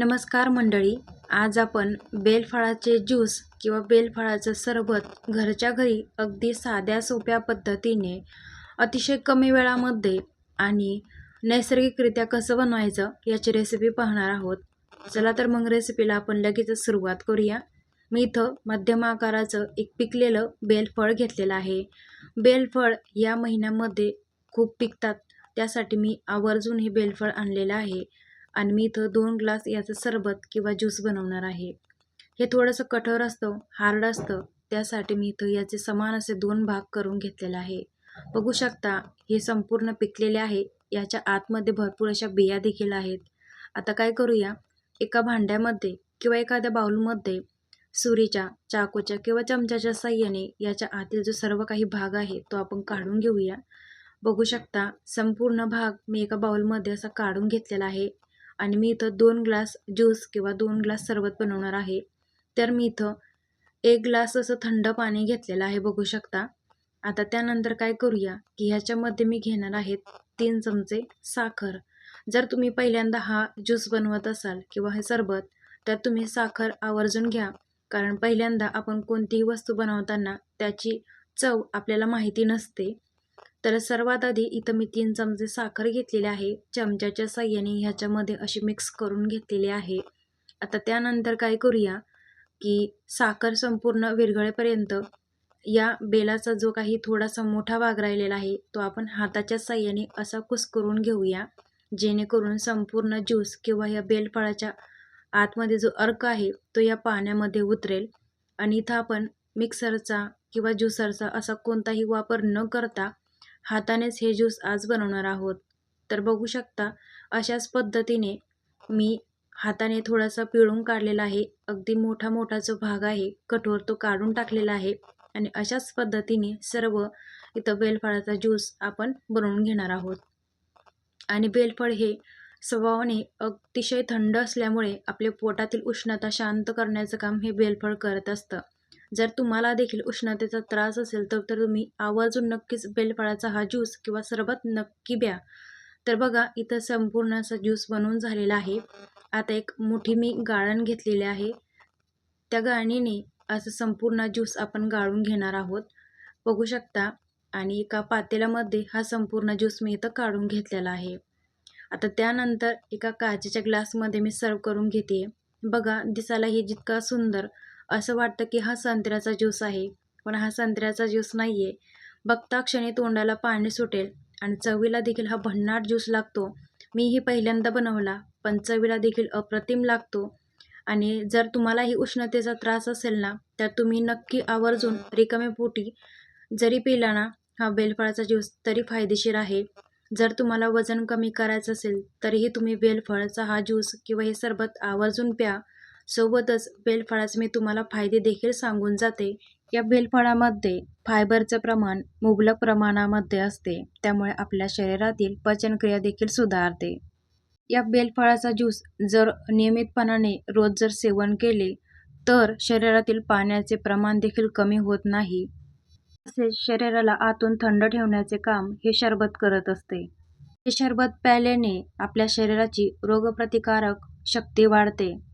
नमस्कार मंडळी आज आपण बेलफळाचे ज्यूस किंवा बेलफळाचं सरबत घरच्या घरी अगदी साध्या सोप्या पद्धतीने अतिशय कमी वेळामध्ये आणि नैसर्गिकरित्या कसं बनवायचं याची रेसिपी पाहणार आहोत. चला तर मग रेसिपीला आपण लगेचच सुरुवात करूया. मी इथं मध्यम आकाराचं एक पिकलेलं बेलफळ घेतलेलं आहे. बेलफळ या महिन्यामध्ये खूप पिकतात त्यासाठी मी आवर्जून हे बेलफळ आणलेलं आहे. आणि मी इथं दोन ग्लास याचं सरबत किंवा ज्यूस बनवणार आहे. हे थोडंसं कठोर असतं हार्ड असतं. त्यासाठी मी इथं याचे समान असे दोन भाग करून घेतलेले आहे. बघू शकता हे संपूर्ण पिकलेले आहे. याच्या आतमध्ये भरपूर अशा बिया देखील आहेत. आता काय करूया? एका भांड्यामध्ये किंवा एखाद्या बाउलमध्ये सुरीच्या चाकूच्या किंवा चमच्याच्या साह्याने याच्या आतील जो सर्व काही भाग आहे तो आपण काढून घेऊया. बघू शकता संपूर्ण भाग मी एका बाउलमध्ये असा काढून घेतलेला आहे. आणि मी इथं दोन ग्लास ज्यूस किंवा दोन ग्लास सरबत बनवणार आहे. तर मी इथं एक ग्लास असं थंड पाणी घेतलेलं आहे बघू शकता. आता त्यानंतर काय करूया की ह्याच्यामध्ये मी घेणार आहेत तीन चमचे साखर. जर तुम्ही पहिल्यांदा हा ज्यूस बनवत असाल किंवा हे सरबत तर तुम्ही साखर आवर्जून घ्या. कारण पहिल्यांदा आपण कोणतीही वस्तू बनवताना त्याची चव आपल्याला माहिती नसते. तर सर्वात आधी इथं मी तीन चमचे साखर घेतलेली आहे. चमच्याच्या साह्याने ह्याच्यामध्ये अशी मिक्स करून घेतलेली आहे. आता त्यानंतर काय करूया की साखर संपूर्ण विरघळेपर्यंत या बेलाचा जो काही थोडासा मोठा भाग राहिलेला आहे तो आपण हाताच्या साह्याने असा कुस्करून घेऊया. जेणेकरून संपूर्ण ज्यूस किंवा या बेलफळाच्या आतमध्ये जो अर्क आहे तो या पाण्यामध्ये उतरेल. आणि इथं आपण मिक्सरचा किंवा ज्युसरचा असा कोणताही वापर न करता हातानेच हे ज्यूस आज बनवणार आहोत. तर बघू शकता अशाच पद्धतीने मी हाताने थोडासा पिळून काढलेला आहे. अगदी मोठा मोठा जो भाग आहे कठोर तो काढून टाकलेला आहे. आणि अशाच पद्धतीने सर्व इथं बेलफळाचा ज्यूस आपण बनवून घेणार आहोत. आणि बेलफळ हे स्वभावाने अतिशय थंड असल्यामुळे आपल्या पोटातील उष्णता शांत करण्याचं काम हे बेलफळ करत असतं. जर तुम्हाला देखील उष्णतेचा त्रास असेल तर तर तुम्ही आवर्जून नक्कीच बेलफळाचा हा ज्यूस किंवा सरबत नक्की प्या. तर बघा इथं संपूर्ण असा ज्यूस बनवून झालेला आहे. आता एक मोठी मी गाळण घेतलेली आहे. त्या गाळणीने असं संपूर्ण ज्यूस आपण गाळून घेणार आहोत. बघू शकता आणि एका पातेल्यामध्ये हा संपूर्ण ज्यूस मी इथं काढून घेतलेला आहे. आता त्यानंतर एका काचेच्या ग्लासमध्ये मी सर्व करून घेते. बघा दिसायला हे जितका सुंदर असं वाटतं की हा संत्र्याचा ज्यूस आहे पण हा संत्र्याचा ज्यूस नाही आहे बघता क्षणी तोंडाला पाणी सुटेल आणि चवीला देखील हा भन्नाट ज्यूस लागतो. मीही पहिल्यांदा बनवला पण चवीला देखील अप्रतिम लागतो. आणि जर तुम्हालाही उष्णतेचा त्रास असेल ना तर तुम्ही नक्की आवर्जून रिकामे पोटी जरी पिला ना हा बेलफळाचा ज्यूस तरी फायदेशीर आहे. जर तुम्हाला वजन कमी करायचं असेल तरीही तुम्ही बेलफळाचा हा ज्यूस किंवा हे सरबत आवर्जून प्या. सोबतच बेलफळाचे मी तुम्हाला फायदे देखील सांगून जाते. या बेलफळामध्ये फायबरचं प्रमाण मुबलक प्रमाणामध्ये असते. त्यामुळे आपल्या शरीरातील पचनक्रिया देखील सुधारते. या बेलफळाचा ज्यूस जर नियमितपणाने रोज जर सेवन केले तर शरीरातील पाण्याचे प्रमाण देखील कमी होत नाही. तसेच शरीराला आतून थंड ठेवण्याचे काम हे शरबत करत असते. हे शरबत प्यायल्याने आपल्या शरीराची रोगप्रतिकारक शक्ती वाढते.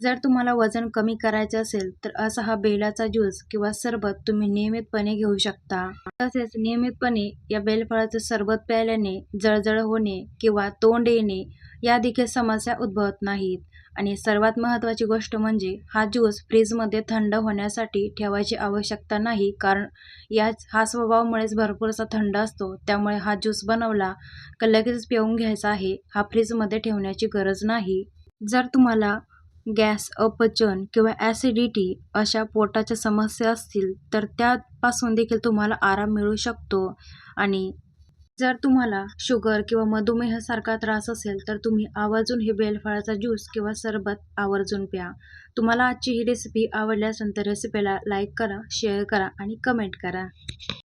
जर तुम्हाला वजन कमी करायचे असेल तर असा हा बेलाचा ज्यूस किंवा सरबत तुम्ही नियमितपणे घेऊ शकता. तसेच नियमितपणे या बेलफळाचे सरबत प्यायल्याने जळजळ होणे किंवा तोंड येणे या देखील समस्या उद्भवत नाहीत. आणि सर्वात महत्त्वाची गोष्ट म्हणजे हा ज्यूस फ्रीजमध्ये थंड होण्यासाठी ठेवायची आवश्यकता नाही कारण याच हा स्वभावामुळेच भरपूर असा थंड असतो. त्यामुळे हा ज्यूस बनवला का लगेच पिऊन घ्यायचा आहे हा फ्रीजमध्ये ठेवण्याची गरज नाही. जर तुम्हाला गॅस अपचन किंवा ॲसिडिटी अशा पोटाच्या समस्या असतील तर त्यापासून देखील तुम्हाला आराम मिळू शकतो. आणि जर तुम्हाला शुगर किंवा मधुमेहासारखा त्रास असेल तर तुम्ही आवर्जून हे बेलफळाचा ज्यूस किंवा सरबत आवर्जून प्या. तुम्हाला आजची ही रेसिपी आवडल्यास नंतर तर रेसिपीला लाईक करा शेअर करा आणि कमेंट करा.